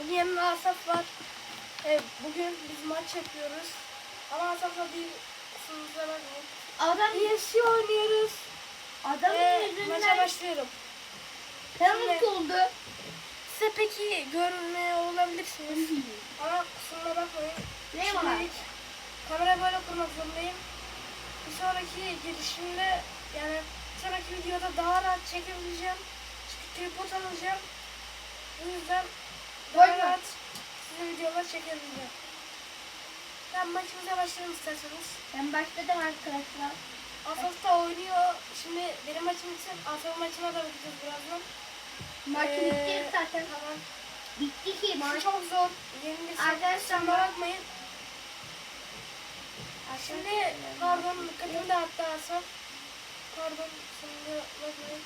Bugün yanımda Asaf var. Evet, bugün biz maç yapıyoruz. Ama Asaf'la değil, kusura bakmayın. Adam ESC oynuyoruz. adamın Ve maça yüzünden başlıyorum. penaltı oldu. Size peki görmüyor olabilirsiniz. Ama kusuruma bakmayın. Ne var? Şimdilik kamerayı böyle kurmak zorundayım. Bir sonraki girişimde yani bir sonraki videoda daha rahat çekebileceğim. Çünkü tripod alacağım. Bu yüzden rahat size videolar çekebileceğim. Ben maçımıza başlayalım isterseniz. Ben başladım arkadaşlar. Asaf da oynuyor. Şimdi benim maçım için Asaf'ın maçına da bakacağız birazdan. Maç Ee, bitti zaten. Tamam. Bitti ki maç. çok zor. Yenilirsin. Arkadaşlar, Kusuruma bakmayın. Şimdi pardon dikkatimi dağıttı Asaf. Pardon şimdi bakmayın.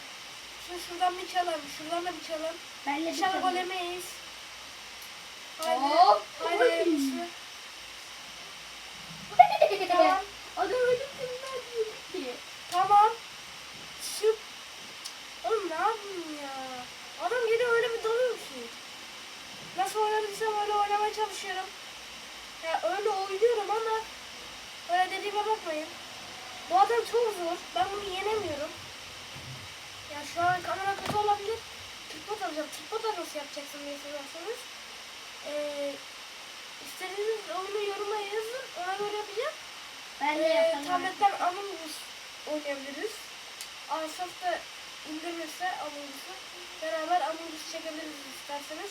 Şimdi şuradan bir çalalım. Şuradan da bir çalalım. Ben de İnşallah gol yemeyiz. Hop. Tamam. Adam öyle kimden gitti. Tamam. Şu... Oğlum ne yapayım ya? Adam geri öyle bir dalıyor ki. Nasıl oynadıysam oynamaya çalışıyorum. Ya öyle oynuyorum ama öyle dediğime bakmayın. Bu adam çok zor. Ben bunu yenemiyorum. Ya şu an kamera kötü olabilir. Tripod alacağım. Tripod nasıl yapacaksın diye sorarsanız. Ee, istediğiniz oyunu yoruma yazın. Ona göre yapacağım. Ben de yapalım. tabletten Among oynayabiliriz. Asaf da indirirse Among beraber Among çekebiliriz isterseniz.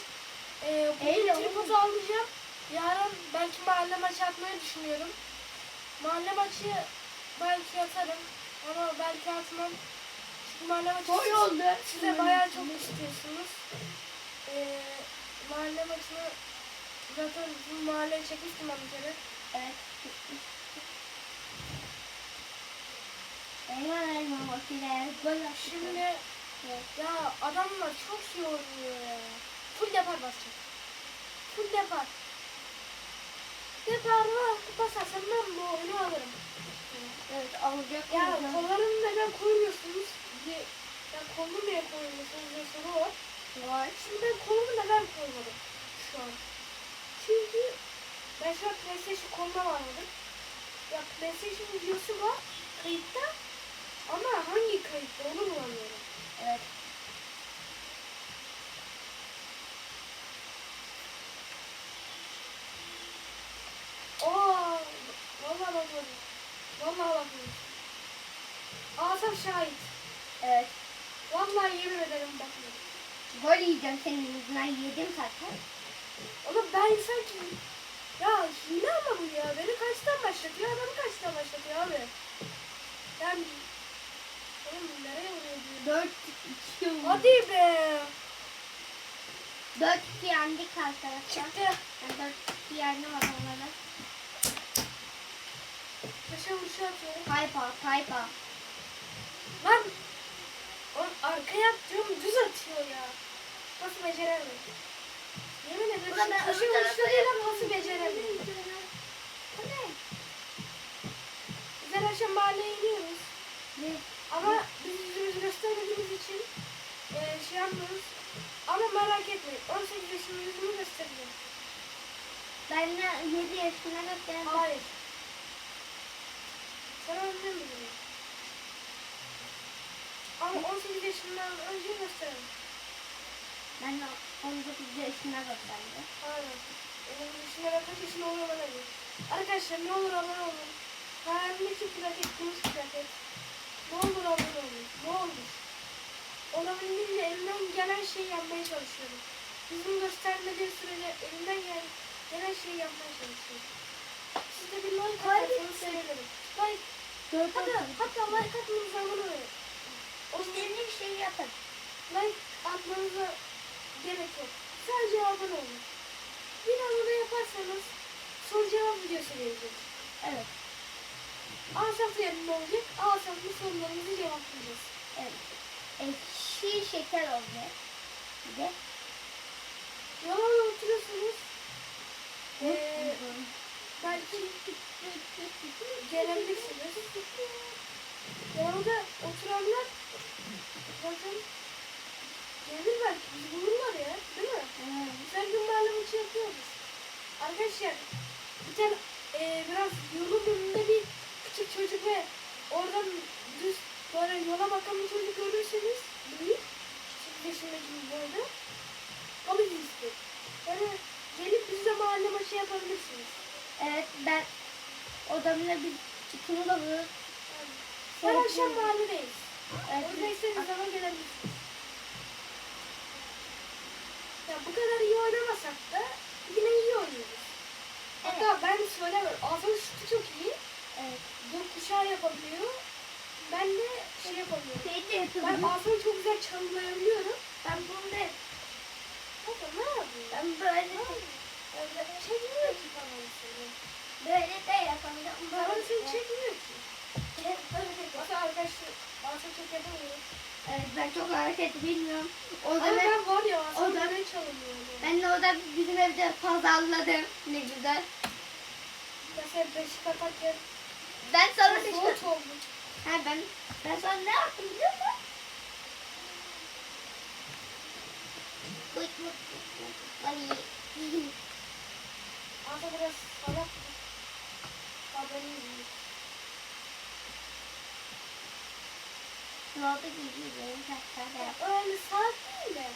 Ee, bugün tripodu alacağım. Yarın belki mahalle maçı atmayı düşünüyorum. Mahalle maçı belki atarım ama belki atmam. Çünkü mahalle maçı Gol siz- oldu. size bayağı çok istiyorsunuz. Ee, mahalle maçını zaten bu mahalleye çekmiştim ben bir kere. Evet. Eyvah makineler gol attı. Şimdi ya adamlar çok iyi oynuyor ya. Full depar basacak. Full depar. Depar var. Basarsan ben bu oyunu alırım. Evet alacak. Ya kollarını neden koymuyorsunuz? diye. Ya kolunu niye koymuyorsunuz diye soru var. Var. Şimdi ben kolumu neden koymadım şu an? Çünkü ben şu an PlayStation koluna bağladım. Ya PlayStation videosu var kayıtta ama hangi kayıtta onu bulamıyorum. Evet. Vallahi bakmadım. Vallahi bakmadım. Asaf şahit. Evet. Vallahi yemin ederim bakmadım. Gol yiyeceğim senin yüzünden yedim zaten. Ama ben sanki ya hile ama bu ya. Beni kaçtan başlatıyor, adamı kaçtan başlatıyor abi. Yani oğlum nereye vuruyor diyor. 4 2 Hadi be. 4 2 yendik arkadaşlar. Çıktı. Ben 4 2 yendim adamları. Köşe vuruşu atıyor. Tayfa, tayfa. Lan Oğlum arkaya atıyorum düz atıyor ya. Nasıl beceremiyor? Yemin ederim ben nasıl beceremiyor? Bu ne? Biz her akşam mahalleye iniyoruz. Ne? Ama biz yüzümüzü göstermediğimiz için e, şey yapmıyoruz. Ama merak etmeyin. 18 yaşında yüzümü göstereceğim. Ben de 7 yaşına gösterdim. Hayır. Önden biliyorum. Ama 18 yaşından önce gösterelim. Ben de 19 yaşına gösterdim. Aynen. Benim yaşında ben kaç yaşında olduğumu bana değil. Arkadaşlar ne olur abone olun. Hayalindeki plaket, gümüş plaket. Ne olur abone olun. Ne olur. Olabildiğince elimden gelen şeyi yapmaya çalışıyorum. Bizim göstermediği sürece elimden gelen, gelen şeyi yapmaya çalışıyorum. Siz de bir like atarsanız sevinirim. Like, hatta, hatta like atmanız anlamı öyle. O İstediğiniz şeyi yapın. like atmanıza gerek yok. Sadece abone olun. Bir abone yaparsanız soru cevap videosu vereceğiz. Evet. Asaf yerinde olacak. Asaf'ın sorularınızı cevaplayacağız. Evet. Ekşi şeker olacak. Bir de Yalan oturuyorsunuz. Ee, belki gelebilirsiniz. Yanında oturanlar zaten gelir belki. Bizi bulurlar ya. Değil mi? Hmm. Sen gün mahalle Arkadaşlar bir tane e, biraz yolun önünde bir küçük çocuk ve oradan düz böyle yola bakan bir çocuk görürseniz büyük küçük yaşındaki bir böyle onu izleyin. Yani gelip bizle mahalle maçı yapabilirsiniz. Evet ben odamla bir çıkımı da. Her akşam mahalledeyiz. Evet. Orada istediğiniz zaman gelebilirsiniz. Ya bu kadar iyi oynamasak da yine iyi oynuyoruz. Hatta ben söylemiyorum. Ağzının şutu çok iyi. Evet. Dört kuşağı yapabiliyor. Ben de şey yapamıyorum. Şey de Ben yapabilirim. ağzını çok güzel çalımlayabiliyorum. Ben bunu da Baba ne yapıyorsun? Ben böyle Öyle çekmiyor ki kamerayı seni. böyle de yapabilirim. Kamerayı seni Böyle. çekmiyor ki. Bak arkadaşlar ağzını çok yapamıyorum. Evet ben çok hareket bilmiyorum. O Ama zaman ben var ya o da- böyle çalımlıyorum. ben de orada bizim evde pazarladım. Ne güzel. Mesela beşik atarken Ben sana işte... soğuk oldu. Ha ben ben sana ne yaptım biliyor musun? Ay. Ağzı biraz salak. Haberin yok. Benim saçlar Ya Öyle değil de.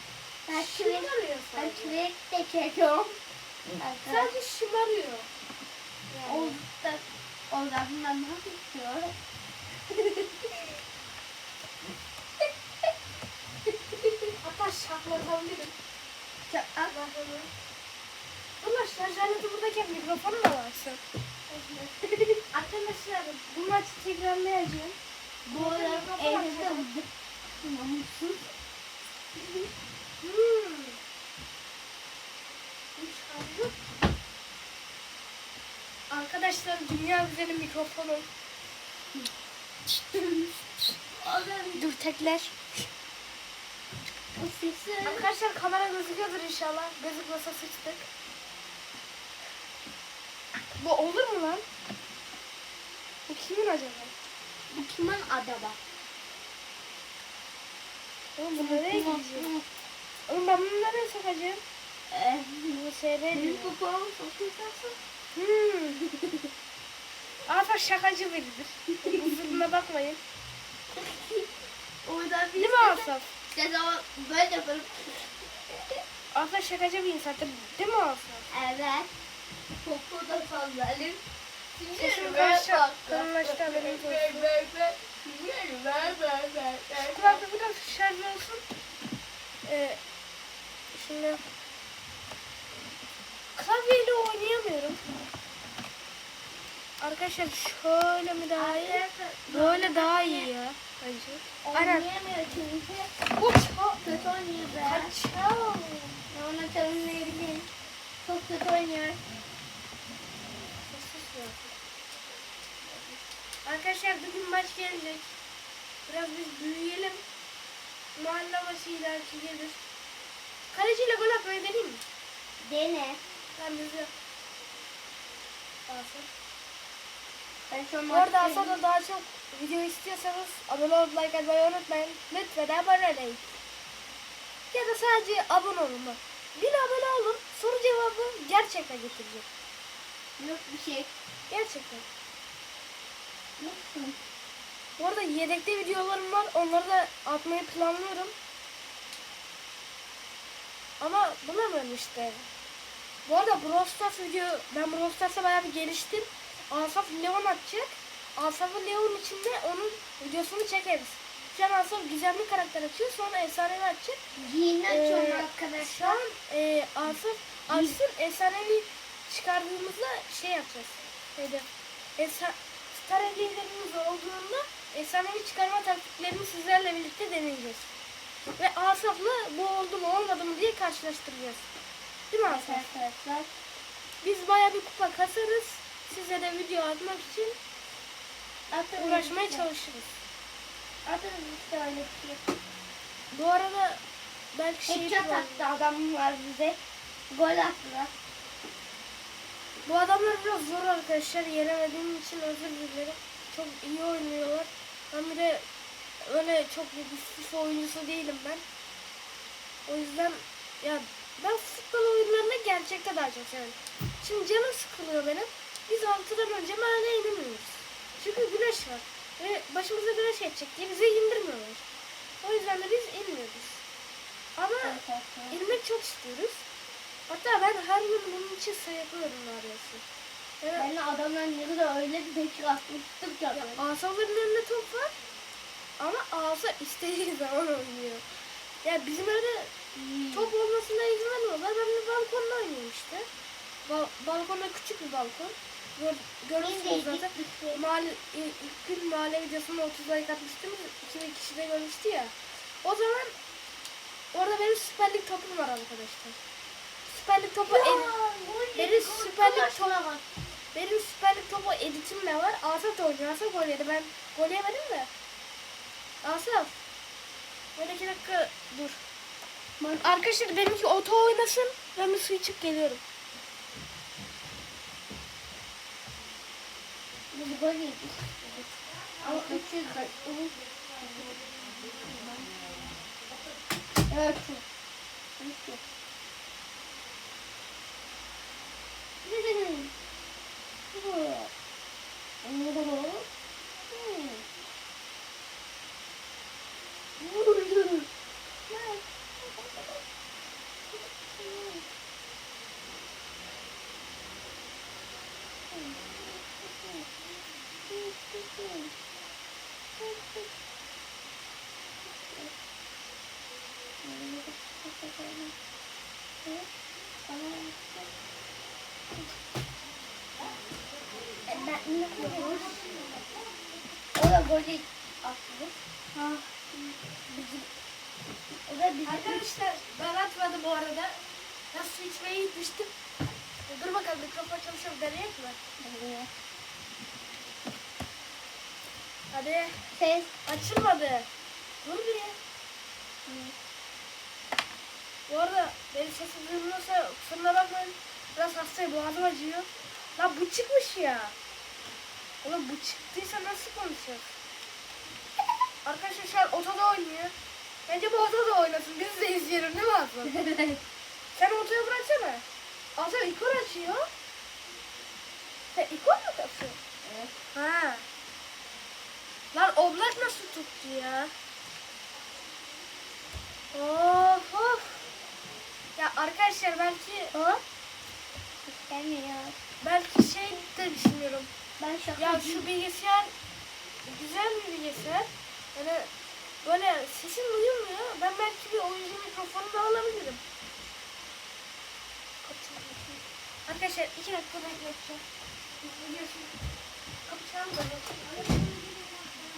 Ben küvet, ben küvet de çekiyorum. Sadece şımarıyor. Yani. Orada bundan ne yapıyor? Hatta mikrofonu da varsın. Arkadaşlar bu maçı tekrarlayacağım. Bu arada evde de namussuz. Arkadaşlar dünya güzeli mikrofonu. Dur tekler. Arkadaşlar kamera gözüküyordur inşallah. Gözükmese sıçtık. Bu olur mu lan? Bu kimin acaba? Bu kimin adaba? Oğlum bu nereye gidecek? Oğlum ben bunu nereye sokacağım? Eee. Bu seyrediyor. Benim babam sokuyorsun. Hmm. Afer şakacı biridir. Kusuruna bakmayın. Orada bir Değil mi Asaf? İşte o böyle yaparım. Afer şakacı bir insandır. Değil mi Asaf? Evet. Koku da sallarım. Kulaklık biraz şarj olsun. Ee, şimdi klavyeyle oynayamıyorum. Arkadaşlar şöyle mi daha iyi? Böyle daha iyi ya bence. Oynayamıyor çünkü. Bu çok Kötü oynuyor be. kaçao. Ben ona tanımlayabilirim. Çok kötü oynuyor. Arkadaşlar bugün maç gelecek. Biraz biz büyüyelim. Mahalle maçı ileriki gelir. Kaleciyle gol atmayı deneyeyim mi? Dene. Ben bizi Asaf. Ben şu an Bu arada maçtayım. Asaf'la daha çok video istiyorsanız abone olup like atmayı unutmayın. Lütfen abone olun. Ya da sadece abone olun bak. Bir abone olun. Soru cevabı gerçekten getirecek. Yok bir şey. Gerçekten. Yoksun. Bu arada yedekte videolarım var. Onları da atmayı planlıyorum. Ama bulamıyorum işte. Bu arada Brawl Stars video, ben Brawl Stars'a bayağı bir geliştim. Asaf Leon atacak. Asaf'ı Leon içinde onun videosunu çekeriz. Şu an Asaf gizemli karakter açıyor. Sonra efsanevi açacak. Yeni açıyorum Ee, Şu arkadaşlar. an e, Asaf açsın efsanevi çıkardığımızda şey yapacağız. Neydi? Esa, Star hediyelerimiz olduğunda efsanevi çıkarma taktiklerini sizlerle birlikte deneyeceğiz. Ve Asaf'la bu oldu mu olmadı mı diye karşılaştıracağız. Değil mi Evet Asaf? arkadaşlar. Biz baya bir kupa kasarız. Size de video atmak için Atarız uğraşmaya işte. çalışırız. Atarız işte öyle bir şey. Bu arada belki şey Headshot attı adam var bize. Gol attılar. Bu adamlar biraz zor arkadaşlar. Yenemediğim için özür dilerim. İyi oynuyorlar. Ben bir de öyle çok bir FIFA oyuncusu değilim ben. O yüzden ya ben futbol oyunlarını gerçekte daha çok seviyorum. Şimdi canım sıkılıyor benim. Biz 6'dan önce mahalleye inemiyoruz. Çünkü güneş var. Ve başımıza güneş geçecek diye bizi indirmiyorlar. O yüzden de biz inmiyoruz. Ama evet. inmek çok istiyoruz. Hatta ben her gün bunun için sayıklıyorum neredeyse. Yani Ben de adamların yanında öyle bir bekir atmıştım ki adamı. Asaların elinde top var. Ama asa istediği zaman oynuyor. Yani bizim evde top olmasına izin vermiyorlar. Ben de balkonda oynuyorum işte. Ba- balkonda küçük bir balkon. Gör, görürsünüz zaten. Mahalle, ilk gün mahalle videosunda 30 like atmıştım. 2000 kişi de görmüştü ya. O zaman orada benim Süper Lig topum var arkadaşlar. Süper Lig topu ed- benim Süper Lig topu benim Süper Lig topu editim de var. Asaf da oynuyor. Asaf gol yedi. Ben gol yemedim de. Asaf. Böyle iki dakika dur. Arkadaşlar benimki oto oynasın. Ben bir su içip geliyorum. Biz gol yedik. Ama üçüz de. Evet. Üç. Ben ne yapıyoruz? O da golü attı. Ha. Bizim o da bizim Arkadaşlar ben atmadım bu arada. Ben su içmeye gitmiştim. Dur bakalım mikrofon çalışıyor deneyek mi? Hadi. ses Açılmadı. Dur bir. Bu arada benim sesim duyulmuyorsa kusuruna bakmayın. Biraz hastayım boğazım acıyor. Lan bu çıkmış ya. Oğlum bu çıktıysa nasıl konuşacağız? Arkadaşlar şu an otoda oynuyor. Bence bu otoda oynasın. Biz de izleyelim değil mi Aslan? Sen otoya bıraksana. Aslan ikon açıyor. Sen ikon mu kapsın? Evet. Ha. Lan oblak nasıl tuttu ya? Of of. Ya arkadaşlar belki Hop. Gelmiyor. belki şey de düşünüyorum. Ben şaka Ya şu bilgisayar güzel bir bilgisayar. Yani böyle sesin duyulmuyor. Ben belki bir oyuncu mikrofonu da alabilirim. Arkadaşlar iki dakika bekleteceğim. Kapatacağım da.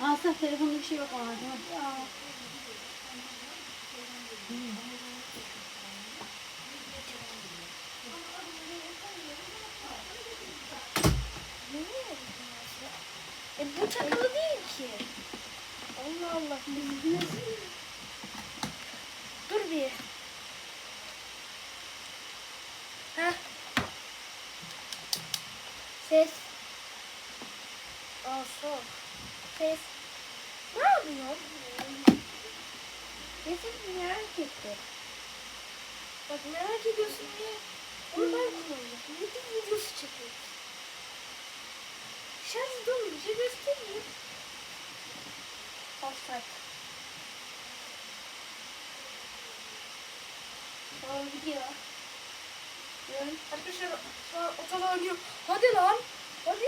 Asaf telefonda bir şey yok ama. E bu takılı değil ki. Allah Allah. Dur bir. Heh. Ses. Aa soğuk. Ses. Ne yapıyorsun? Sesini merak ettim. Bak merak ediyorsun diye. Onu ben kullanıyorum. YouTube videosu çekiyoruz. Şarj dolunca göstereyim. Offside. Tamam gidiyor. Dön. Arkadaşlar şu an oynuyor. Hadi lan. Hadi.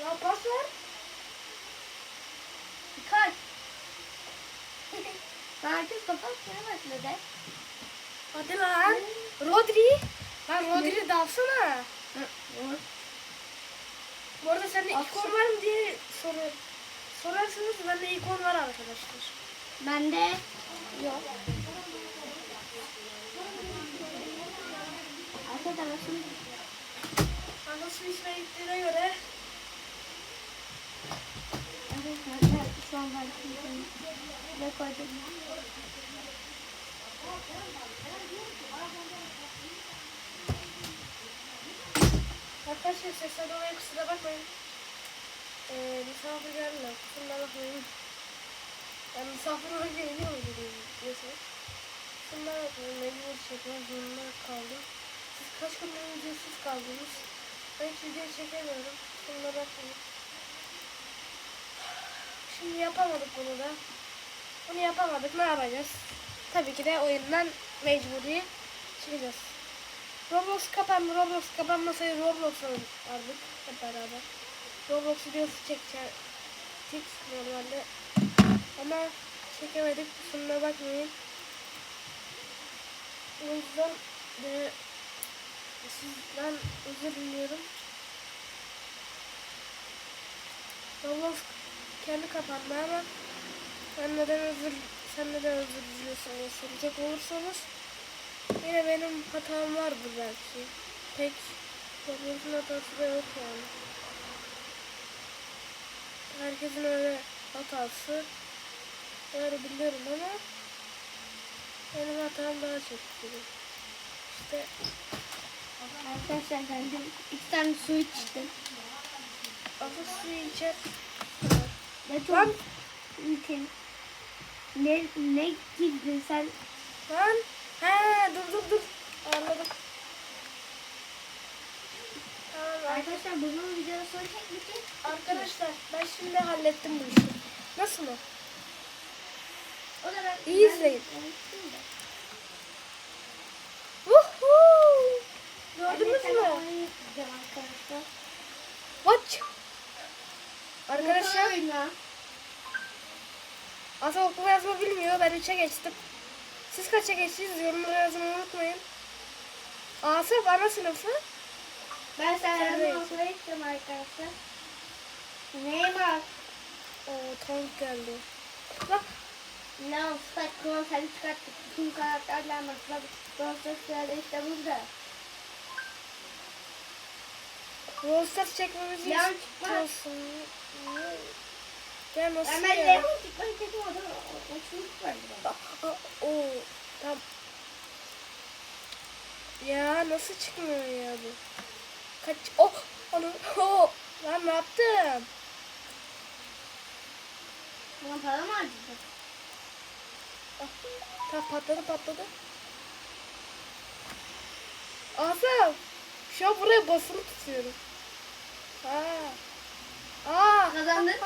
Ya pas ver. Kaç. Herkes kapatmaya başladı. Hadi lan. Rodri. Lan Rodri dalsana. Bu arada sende Atsın. ikon var mı diye soruyorum. Sorarsanız bende ikon var arkadaşlar. Bende yok. Arkadaşlar Anası içine gittiğine göre Arkadaşlar şu an ben ne koydum? Arkadaşlar sesler dolayı kusura bakmayın. Ee, misafir geldiler. Kusura bakmayın. Ben misafir olunca iniyor mu diyorsun? Kusura bakmayın. Mecbur çekmek zorunda kaldım. Siz kaç gündür videosuz kaldınız. Ben hiç çekemiyorum. Şunlara bakmayın. Şimdi yapamadık bunu da. Bunu yapamadık. Ne yapacağız? Tabii ki de oyundan mecburi çıkacağız. Roblox kapandı. Roblox kapanmasaydı Roblox oynardık hep beraber. Roblox videosu çekecektik normalde. Ama çekemedik. Kusuruna bakmayın. O yüzden de sizden özür diliyorum. Roblox kendi kapandı ama ben neden özür sen neden özür diliyorsun diye soracak olursanız yine benim hatam vardır belki. Pek Roblox'un hatası da yok yani. Herkesin öyle hatası var biliyorum ama benim hatam daha çok gibi. İşte Arkadaşlar ben de iki tane su içtim. Atı suyu içer. Ne çok Lan. Ne, ne girdin sen? Lan. He dur dur dur. Anladım. Tamam arkadaşlar. Bunun videosunu çekmeyecek. Arkadaşlar ben şimdi hallettim bu işi. Nasıl mı? O da ben... İyi izleyin. Woohoo! Gördünüz mü? arkadaşlar. Watch. Arkadaşlar. Asıl okuma yazma bilmiyor. Ben 3'e geçtim. Siz kaça geçtiniz? Yorumlara yazmayı unutmayın. Asaf ana sınıfı. Ben Serhan'ın okula gittim arkadaşlar. Neymar. Oo tank geldi. Bak Ne olsak konseri çıkarttık. Bütün karakterler mesela Profesörler işte burada. Çekmemizi Leon çıkmaz. istiyorsun. Gel nasıl ben ya? Leon çıkmayı dedim o da o çocuk var. Oo, tam. Ya nasıl çıkmıyor ya bu? Kaç? Oh, onu. Oh, lan ne yaptım? Buna para mı harcayacak? Ah, patladı patladı. Asaf. Şu an buraya basılı tutuyorum. Ha. Aa. Kazandın.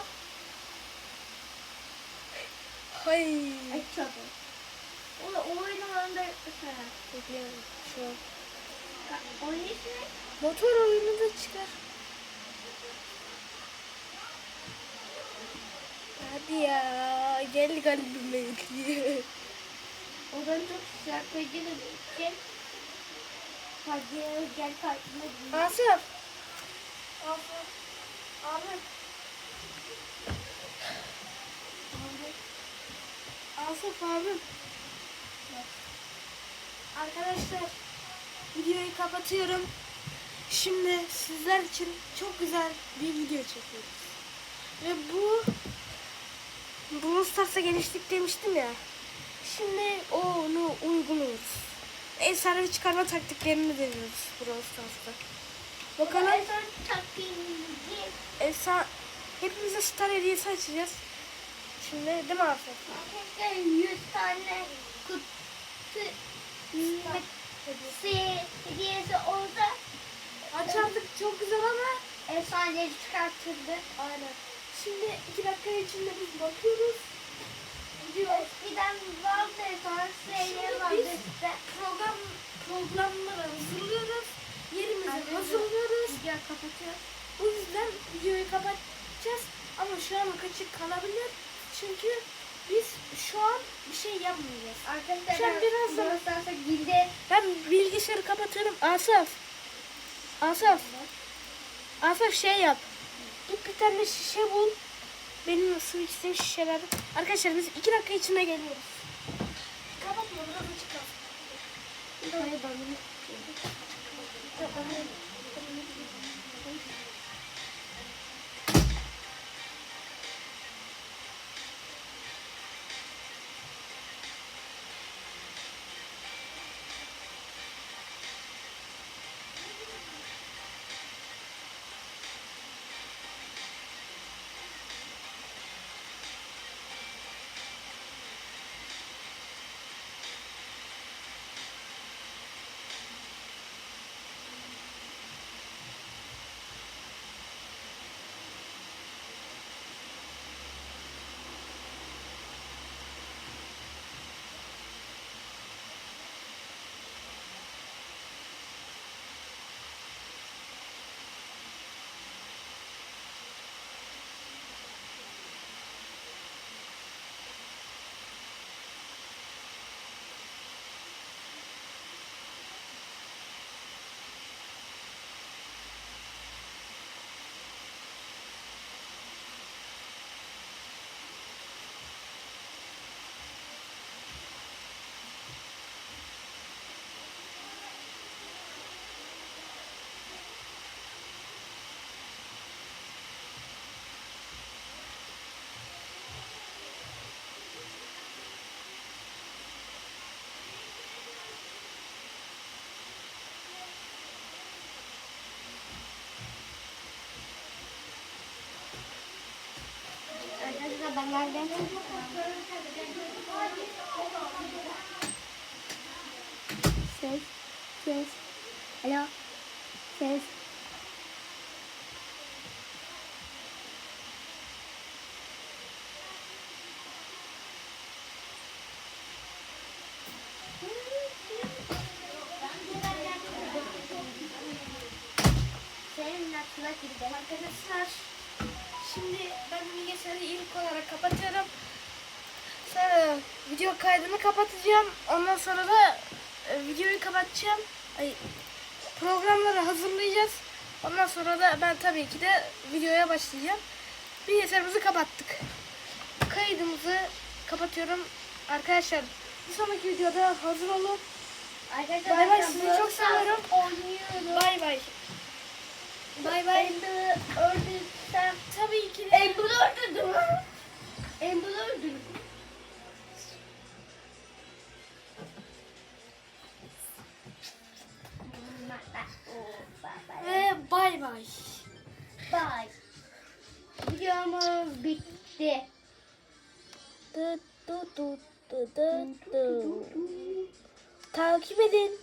Hay. Ay çabuk. O da o oyunu onda yapmışlar. Bekliyorum şu an. Oyun ismi? Motor oyunu da çıkar. Hadi ya. Gel kalbime yükle. Odanın çok bir şey. Hadi gel karşıma dinle. Asaf. Asaf. Ahmet. Asaf abim. Arkadaşlar videoyu kapatıyorum. Şimdi sizler için çok güzel bir video çekiyoruz. Ve bu Brawl Stars'a geliştik demiştim ya. Şimdi onu uyguluyoruz. Efsanevi çıkarma taktiklerini deniyoruz Brawl Stars'ta. Bakalım efsane hepimize star hediyesi açacağız. Şimdi değil mi Asaf? Arkadaşlar 100 tane kutu hediyesi olsa Açardık çok güzel ama efsane çıkartırdı. aynen. Şimdi iki dakika içinde biz bakıyoruz. Eskiden vardı sonra şeyler Şimdi vardı işte. Program programları hazırlıyoruz. Yerimizi Arkadaşlar, hazırlıyoruz. Video kapatıyor. O yüzden videoyu kapatacağız. Ama şu an kaçık kalabilir. Çünkü biz şu an bir şey yapmayacağız. Arkadaşlar birazdan- Brawl girdi. Ben bilgisayarı kapatıyorum. Asaf. Asaf. Asaf şey yap. Git bir tane şişe bul. Benim su içtiğim şişeler. Arkadaşlar biz iki dakika içinde geliyoruz. Kapatma biraz açık kalsın. Hayır ben bunu Nereden? Ses. Ses. Alo. Ses. Arkadaşlar şimdi bilgisayarı ilk olarak kapatıyorum. Sonra video kaydını kapatacağım. Ondan sonra da e, videoyu kapatacağım. Ay, programları hazırlayacağız. Ondan sonra da ben tabii ki de videoya başlayacağım. Bilgisayarımızı kapattık. Kaydımızı kapatıyorum. Arkadaşlar bir sonraki videoda hazır olun. Arkadaşlar Bay bay, sizi çok seviyorum. Bay bay. Bay bay. Amber'ı öldürsem. Tabii ki de. Amber'ı öldürdüm. Amber'ı öldürdüm. Ve bay bay. Bye. Videomuz bitti. Dı dı dı dı dı dı. Takip edin.